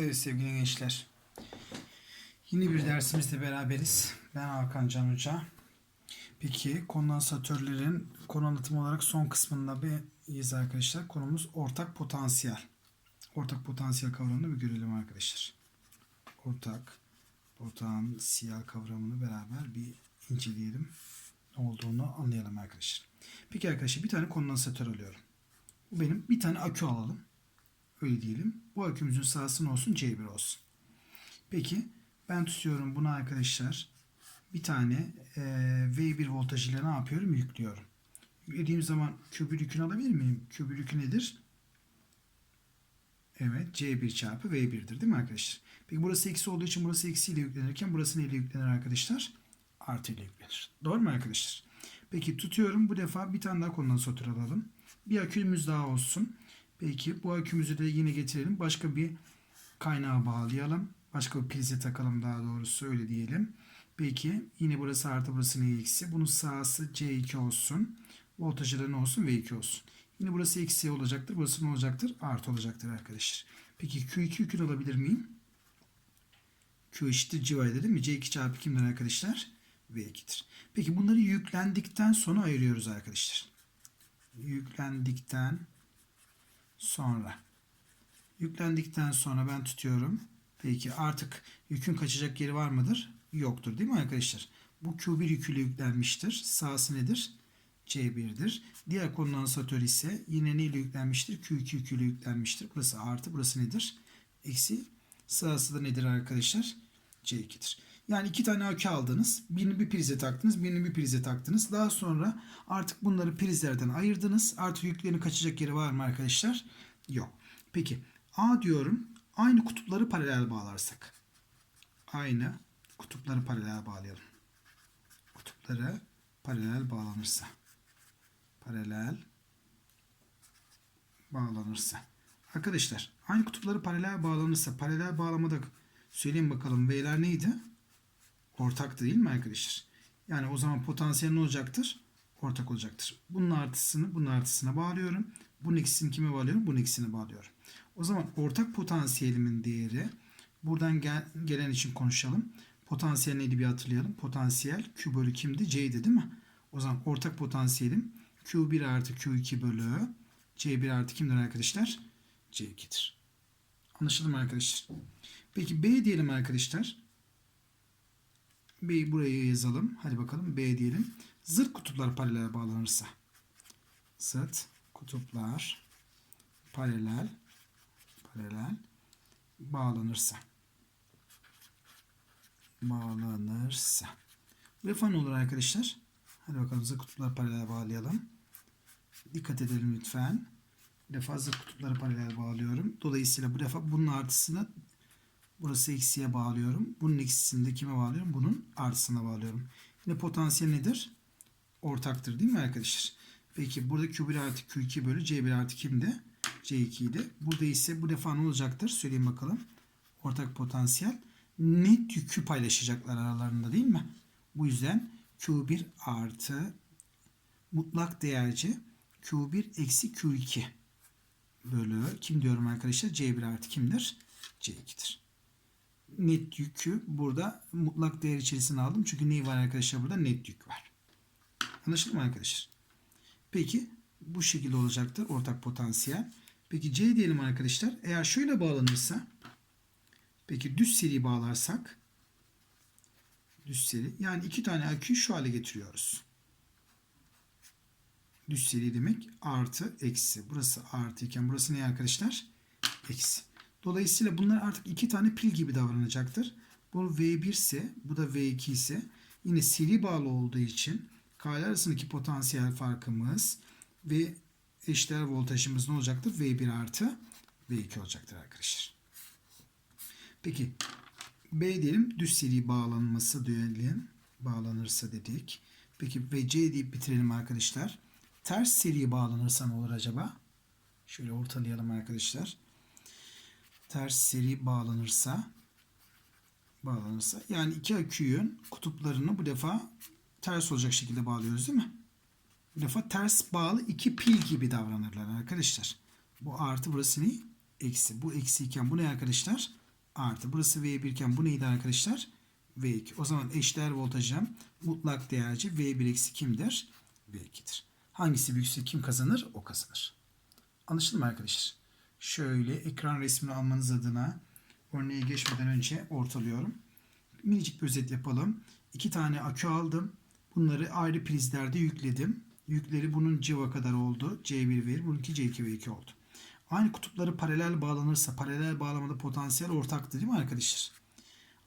Evet sevgili gençler. Yine bir dersimizle beraberiz. Ben Hakan Can Hoca. Peki kondansatörlerin konu anlatımı olarak son kısmında beyiz arkadaşlar. Konumuz ortak potansiyel. Ortak potansiyel kavramını bir görelim arkadaşlar. Ortak potansiyel kavramını beraber bir inceleyelim. Ne olduğunu anlayalım arkadaşlar. Peki arkadaşlar bir tane kondansatör alıyorum. Bu benim bir tane akü alalım. Öyle diyelim. Bu akümüzün sahası ne olsun? C1 olsun. Peki ben tutuyorum bunu arkadaşlar. Bir tane e, V1 voltajıyla ne yapıyorum? Yüklüyorum. Yüklediğim zaman Q1 yükünü alabilir miyim? Q1 yükü nedir? Evet C1 çarpı V1'dir değil mi arkadaşlar? Peki burası eksi olduğu için burası eksiyle yüklenirken burası neyle yüklenir arkadaşlar? Artı ile yüklenir. Doğru mu arkadaşlar? Peki tutuyorum. Bu defa bir tane daha kondansatör alalım. Bir akümüz daha olsun. Peki bu akümüzü de yine getirelim. Başka bir kaynağa bağlayalım. Başka bir prize takalım daha doğrusu öyle diyelim. Peki yine burası artı burası ne eksi. Bunun sahası C2 olsun. Voltajı da ne olsun? V2 olsun. Yine burası eksi olacaktır. Burası ne olacaktır? Artı olacaktır arkadaşlar. Peki Q2 yükünü alabilir miyim? Q eşittir civarıydı değil mi? C2 çarpı kimdir arkadaşlar? V2'dir. Peki bunları yüklendikten sonra ayırıyoruz arkadaşlar. Yüklendikten sonra. Yüklendikten sonra ben tutuyorum. Peki artık yükün kaçacak yeri var mıdır? Yoktur değil mi arkadaşlar? Bu Q1 yüküyle yüklenmiştir. Sağsı nedir? C1'dir. Diğer kondansatör ise yine neyle yüklenmiştir? Q2 yüküyle yüklenmiştir. Burası artı, burası nedir? Eksi. Sağsı da nedir arkadaşlar? C2'dir. Yani iki tane akü aldınız. Birini bir prize taktınız, birini bir prize taktınız. Daha sonra artık bunları prizlerden ayırdınız. Artık yüklerin kaçacak yeri var mı arkadaşlar? Yok. Peki A diyorum. Aynı kutupları paralel bağlarsak. Aynı kutupları paralel bağlayalım. Kutupları paralel bağlanırsa. Paralel bağlanırsa. Arkadaşlar aynı kutupları paralel bağlanırsa paralel bağlamada söyleyeyim bakalım B'ler neydi? Ortaktı değil mi arkadaşlar? Yani o zaman potansiyel ne olacaktır? Ortak olacaktır. Bunun artısını bunun artısına bağlıyorum. Bunun ikisini kime bağlıyorum? Bunun ikisine bağlıyorum. O zaman ortak potansiyelimin değeri buradan gel, gelen için konuşalım. Potansiyel neydi bir hatırlayalım. Potansiyel Q bölü kimdi? C'ydi değil mi? O zaman ortak potansiyelim Q1 artı Q2 bölü C1 artı kimdir arkadaşlar? C2'dir. Anlaşıldı mı arkadaşlar? Peki B diyelim arkadaşlar. B'yi buraya yazalım. Hadi bakalım B diyelim. Zıt kutuplar paralel bağlanırsa. Zıt kutuplar paralel paralel bağlanırsa. Bağlanırsa. Bu defa ne olur arkadaşlar? Hadi bakalım zıt kutuplar paralel bağlayalım. Dikkat edelim lütfen. Bir defa zıt kutupları paralel bağlıyorum. Dolayısıyla bu defa bunun artısını burası eksiye bağlıyorum. Bunun eksisini de kime bağlıyorum? Bunun artısına bağlıyorum. Yine potansiyel nedir? Ortaktır değil mi arkadaşlar? Peki burada Q1 artı Q2 bölü C1 artı kimdi? C2 idi. Burada ise bu defa ne olacaktır? Söyleyeyim bakalım. Ortak potansiyel. Net yükü paylaşacaklar aralarında değil mi? Bu yüzden Q1 artı mutlak değerci Q1 eksi Q2 bölü kim diyorum arkadaşlar? C1 artı kimdir? C2'dir. Net yükü burada mutlak değer içerisine aldım. Çünkü neyi var arkadaşlar? Burada net yük var. Anlaşıldı mı arkadaşlar? Peki bu şekilde olacaktır ortak potansiyel. Peki C diyelim arkadaşlar. Eğer şöyle bağlanırsa peki düz seri bağlarsak düz seri yani iki tane aküyü şu hale getiriyoruz. Düz seri demek artı eksi. Burası artı iken burası ne arkadaşlar? Eksi. Dolayısıyla bunlar artık iki tane pil gibi davranacaktır. Bu V1 ise bu da V2 ise yine seri bağlı olduğu için K'lar arasındaki potansiyel farkımız ve eşdeğer voltajımız ne olacaktır? V1 artı V2 olacaktır arkadaşlar. Peki B diyelim düz seri bağlanması diyelim. Bağlanırsa dedik. Peki ve C deyip bitirelim arkadaşlar. Ters seri bağlanırsa ne olur acaba? Şöyle ortalayalım arkadaşlar. Ters seri bağlanırsa bağlanırsa yani iki aküyün kutuplarını bu defa ters olacak şekilde bağlıyoruz değil mi? Bu defa ters bağlı iki pil gibi davranırlar arkadaşlar. Bu artı burası ne? Eksi. Bu eksi iken bu ne arkadaşlar? artı. Burası V1 iken bu neydi arkadaşlar? V2. O zaman eşdeğer voltajım mutlak değerci V1 eksi kimdir? V2'dir. Hangisi büyükse kim kazanır? O kazanır. Anlaşıldı mı arkadaşlar? Şöyle ekran resmini almanız adına örneğe geçmeden önce ortalıyorum. Minicik bir özet yapalım. İki tane akü aldım. Bunları ayrı prizlerde yükledim. Yükleri bunun civa kadar oldu. C1 verir. Bununki C2 ve 2 oldu. Aynı kutupları paralel bağlanırsa paralel bağlamada potansiyel ortaktır değil mi arkadaşlar?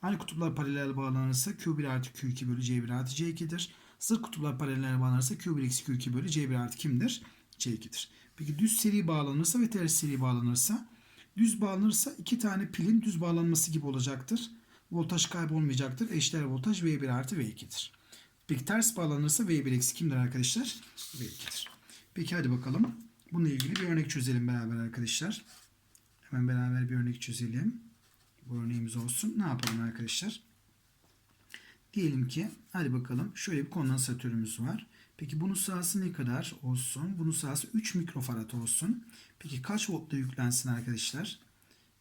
Aynı kutuplar paralel bağlanırsa Q1 artı Q2 bölü C1 artı C2'dir. Zıt kutuplar paralel bağlanırsa Q1 eksi Q2 bölü C1 artı kimdir? C2'dir. Peki düz seri bağlanırsa ve ters seri bağlanırsa düz bağlanırsa iki tane pilin düz bağlanması gibi olacaktır. Voltaj kaybolmayacaktır. Eşdeğer voltaj V1 artı V2'dir. Peki ters bağlanırsa V1 eksi kimdir arkadaşlar? V2'dir. Peki hadi bakalım. Bununla ilgili bir örnek çözelim beraber arkadaşlar. Hemen beraber bir örnek çözelim. Bu örneğimiz olsun. Ne yapalım arkadaşlar? Diyelim ki hadi bakalım şöyle bir kondansatörümüz var. Peki bunun sahası ne kadar olsun? Bunun sahası 3 mikrofarad olsun. Peki kaç voltla yüklensin arkadaşlar?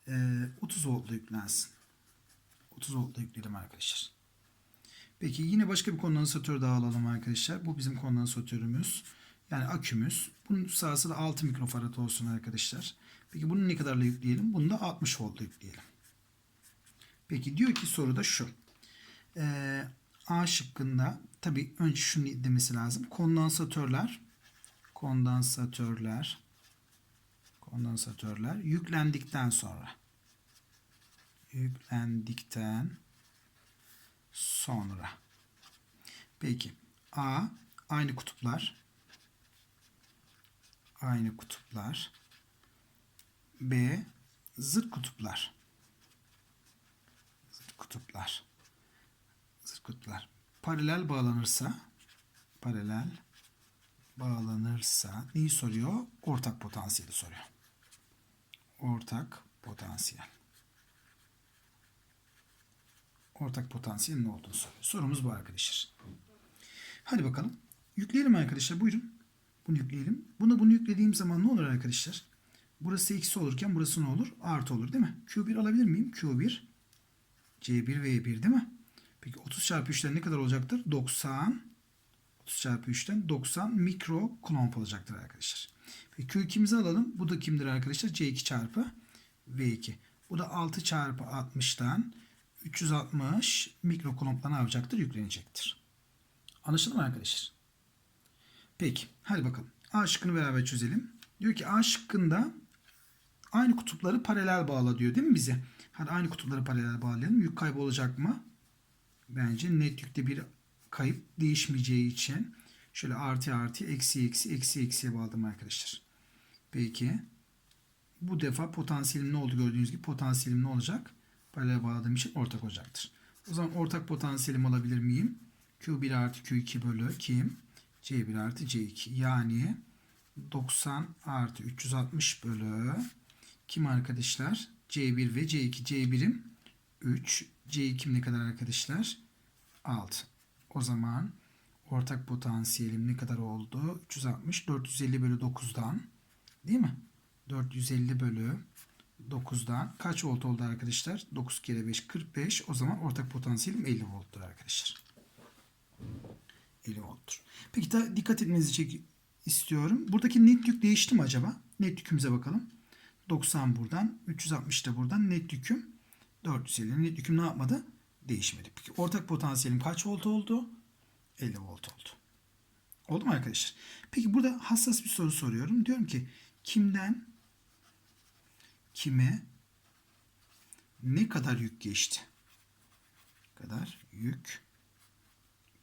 Ee, 30 voltla yüklensin. 30 voltla yükleyelim arkadaşlar. Peki yine başka bir kondansatör daha alalım arkadaşlar. Bu bizim kondansatörümüz. Yani akümüz. Bunun sahası da 6 mikrofarad olsun arkadaşlar. Peki bunu ne kadarla yükleyelim? Bunu da 60 voltla yükleyelim. Peki diyor ki soruda şu. Ee, A şıkkında tabi önce şunu demesi lazım. Kondansatörler kondansatörler kondansatörler yüklendikten sonra yüklendikten sonra. Peki A aynı kutuplar aynı kutuplar. B zıt kutuplar zıt kutuplar zıt kutuplar paralel bağlanırsa paralel bağlanırsa neyi soruyor? Ortak potansiyeli soruyor. Ortak potansiyel. Ortak potansiyelin ne olduğunu soruyor. Sorumuz bu arkadaşlar. Hadi bakalım. Yükleyelim arkadaşlar. Buyurun. Bunu yükleyelim. Bunu bunu yüklediğim zaman ne olur arkadaşlar? Burası eksi olurken burası ne olur? Artı olur değil mi? Q1 alabilir miyim? Q1 C1 V1 değil mi? Peki 30 çarpı 3'ten ne kadar olacaktır? 90 30 çarpı 3'ten 90 mikro kulomb olacaktır arkadaşlar. Peki Q2'mizi alalım. Bu da kimdir arkadaşlar? C2 çarpı V2. Bu da 6 çarpı 60'tan 360 mikro kulombla ne yapacaktır? Yüklenecektir. Anlaşıldı mı arkadaşlar? Peki. Hadi bakalım. A şıkkını beraber çözelim. Diyor ki A şıkkında aynı kutupları paralel bağla diyor değil mi bize? Hadi aynı kutupları paralel bağlayalım. Yük kaybı olacak mı? Bence net yükte bir kayıp değişmeyeceği için şöyle artı artı eksi eksi eksi eksiye bağladım arkadaşlar. Peki bu defa potansiyelim ne oldu gördüğünüz gibi potansiyelim ne olacak? Paralel bağladığım için ortak olacaktır. O zaman ortak potansiyelim alabilir miyim? Q1 artı Q2 bölü kim? C1 artı C2 yani 90 artı 360 bölü kim arkadaşlar? C1 ve C2 C1'im 3 C2'm ne kadar arkadaşlar? 6. O zaman ortak potansiyelim ne kadar oldu? 360 450 bölü 9'dan değil mi? 450 bölü 9'dan kaç volt oldu arkadaşlar? 9 kere 5 45. O zaman ortak potansiyelim 50 volttur arkadaşlar. 50 volttur. Peki da dikkat etmenizi çek istiyorum. Buradaki net yük değişti mi acaba? Net yükümüze bakalım. 90 buradan, 360 da buradan. Net yüküm 450. Net yüküm ne yapmadı? Değişmedi. Peki ortak potansiyelim kaç volt oldu? 50 volt oldu. Oldu mu arkadaşlar? Peki burada hassas bir soru soruyorum. Diyorum ki kimden kime ne kadar yük geçti? kadar yük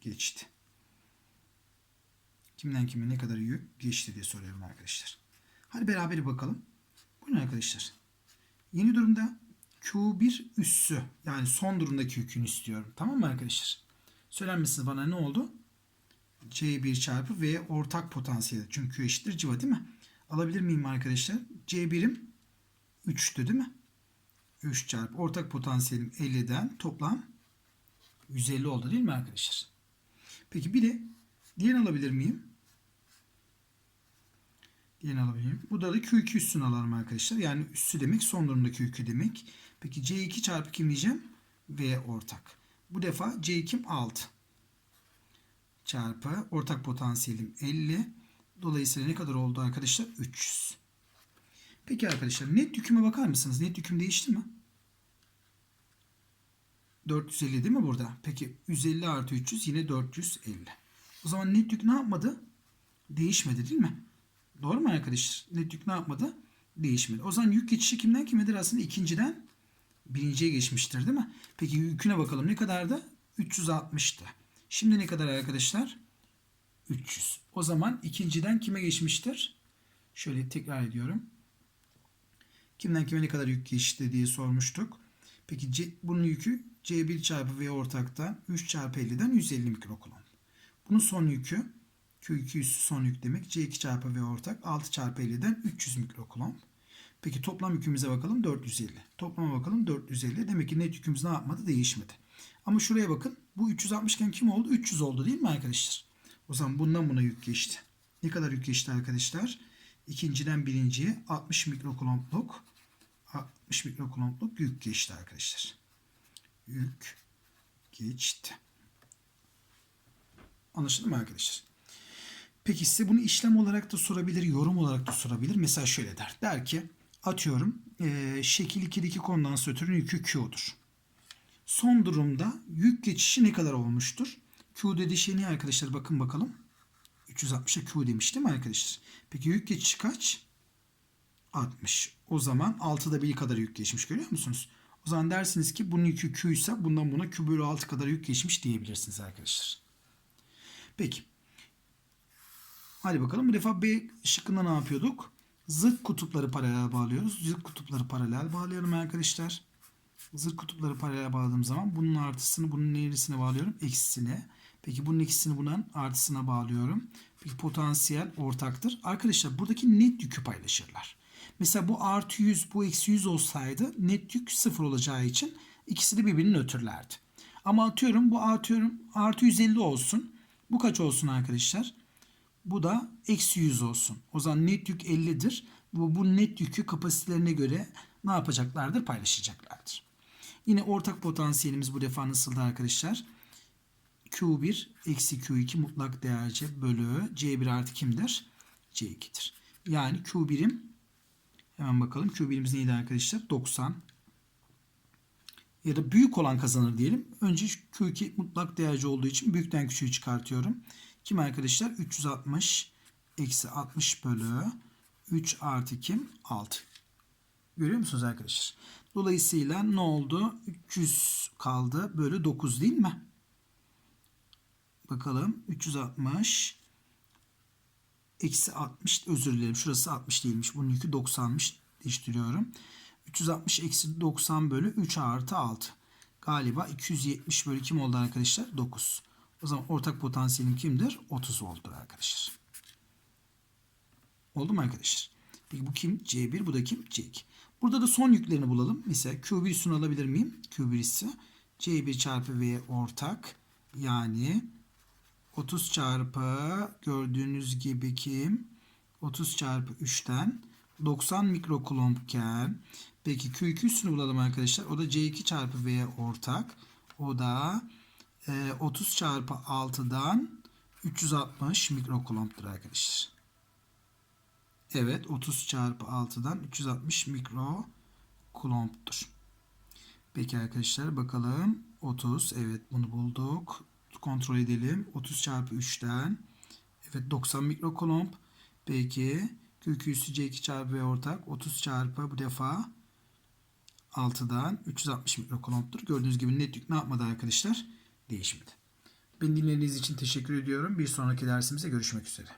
geçti. Kimden kime ne kadar yük geçti diye soruyorum arkadaşlar. Hadi beraber bakalım. Buyurun arkadaşlar. Yeni durumda Q1 üssü yani son durumdaki yükünü istiyorum. Tamam mı arkadaşlar? Söyler misiniz bana ne oldu? C1 çarpı V ortak potansiyeli. Çünkü eşittir civa değil mi? Alabilir miyim arkadaşlar? C1'im 3'tü değil mi? 3 çarpı ortak potansiyelim 50'den toplam 150 oldu değil mi arkadaşlar? Peki bir de diğer alabilir miyim? Diğerini alabilirim. Bu da da Q2 üssünü alalım arkadaşlar. Yani üssü demek son durumda Q2 demek. Peki C2 çarpı kim diyeceğim? V ortak. Bu defa C2'm 6. Çarpı ortak potansiyelim 50. Dolayısıyla ne kadar oldu arkadaşlar? 300. Peki arkadaşlar net yüküme bakar mısınız? Net yüküm değişti mi? 450 değil mi burada? Peki 150 artı 300 yine 450. O zaman net yük ne yapmadı? Değişmedi değil mi? Doğru mu arkadaşlar? Net yük ne yapmadı? Değişmedi. O zaman yük geçişi kimden kimedir? Aslında ikinciden birinciye geçmiştir değil mi? Peki yüküne bakalım. Ne kadardı? 360'tı. Şimdi ne kadar arkadaşlar? 300. O zaman ikinciden kime geçmiştir? Şöyle tekrar ediyorum. Kimden kime ne kadar yük geçti diye sormuştuk. Peki C, bunun yükü C1 çarpı V ortaktan 3 çarpı 50'den 150 mikrokulomb. Bunun son yükü Q2 üssü son yük demek. C2 çarpı V ortak 6 çarpı 50'den 300 mikrokulomb. Peki toplam yükümüze bakalım 450. Toplama bakalım 450. Demek ki net yükümüz ne yapmadı? Değişmedi. Ama şuraya bakın. Bu 360 iken kim oldu? 300 oldu değil mi arkadaşlar? O zaman bundan buna yük geçti. Ne kadar yük geçti arkadaşlar? İkinciden birinciye 60 mikrokulombluk 60 mikrokulombluk yük geçti arkadaşlar. Yük geçti. Anlaşıldı mı arkadaşlar? Peki size bunu işlem olarak da sorabilir, yorum olarak da sorabilir. Mesela şöyle der. Der ki atıyorum e, şekil 2'deki kondansatörün yükü Q'dur. Son durumda yük geçişi ne kadar olmuştur? Q dediği şey ne arkadaşlar? Bakın bakalım. 360'a Q demiş değil mi arkadaşlar? Peki yük geçişi kaç? 60. O zaman 6'da 1 kadar yük geçmiş görüyor musunuz? O zaman dersiniz ki bunun yükü Q ise bundan buna Q bölü 6 kadar yük geçmiş diyebilirsiniz arkadaşlar. Peki. Hadi bakalım bu defa B şıkkında ne yapıyorduk? Zıt kutupları paralel bağlıyoruz. Zıt kutupları paralel bağlayalım arkadaşlar. Zıt kutupları paralel bağladığım zaman bunun artısını bunun neresine bağlıyorum? Eksisine. Peki bunun eksisini bunun artısına bağlıyorum. Peki potansiyel ortaktır. Arkadaşlar buradaki net yükü paylaşırlar. Mesela bu artı 100 bu eksi 100 olsaydı net yük sıfır olacağı için ikisi de birbirini nötrlerdi. Ama atıyorum bu atıyorum artı 150 olsun. Bu kaç olsun arkadaşlar? Bu da eksi 100 olsun. O zaman net yük 50'dir. Bu, bu net yükü kapasitelerine göre ne yapacaklardır? Paylaşacaklardır. Yine ortak potansiyelimiz bu defa nasıldı arkadaşlar? Q1 eksi Q2 mutlak değerce bölü C1 artı kimdir? C2'dir. Yani Q birim hemen bakalım. Q birimimiz neydi arkadaşlar? 90 ya da büyük olan kazanır diyelim. Önce Q2 mutlak değerci olduğu için büyükten küçüğü çıkartıyorum. Kim arkadaşlar? 360 eksi 60 bölü 3 artı kim? 6. Görüyor musunuz arkadaşlar? Dolayısıyla ne oldu? 300 kaldı. Bölü 9 değil mi? Bakalım. 360 eksi 60 özür dilerim. Şurası 60 değilmiş. Bunun yükü 90'mış. Değiştiriyorum. 360 eksi 90 bölü 3 artı 6. Galiba 270 bölü kim oldu arkadaşlar? 9. O zaman ortak potansiyelim kimdir? 30 volttur arkadaşlar. Oldu mu arkadaşlar? Peki bu kim? C1 bu da kim? C2. Burada da son yüklerini bulalım. Mesela Q1 üstünü alabilir miyim? Q1 ise C1 çarpı V ortak. Yani 30 çarpı gördüğünüz gibi kim? 30 çarpı 3'ten 90 mikrokulumbken peki Q2 üstünü bulalım arkadaşlar. O da C2 çarpı V ortak. O da 30 çarpı 6'dan 360 mikrokulumbdur arkadaşlar. Evet 30 çarpı 6'dan 360 mikrokulumbdur. Peki arkadaşlar bakalım. 30 evet bunu bulduk. Kontrol edelim. 30 çarpı 3'ten evet 90 mikrokulomb. Peki Q2 üssü C2 çarpı V ortak 30 çarpı bu defa 6'dan 360 mikrokolombdur. Gördüğünüz gibi net yük ne yapmadı arkadaşlar? Değişmedi. Beni dinlediğiniz için teşekkür ediyorum. Bir sonraki dersimize görüşmek üzere.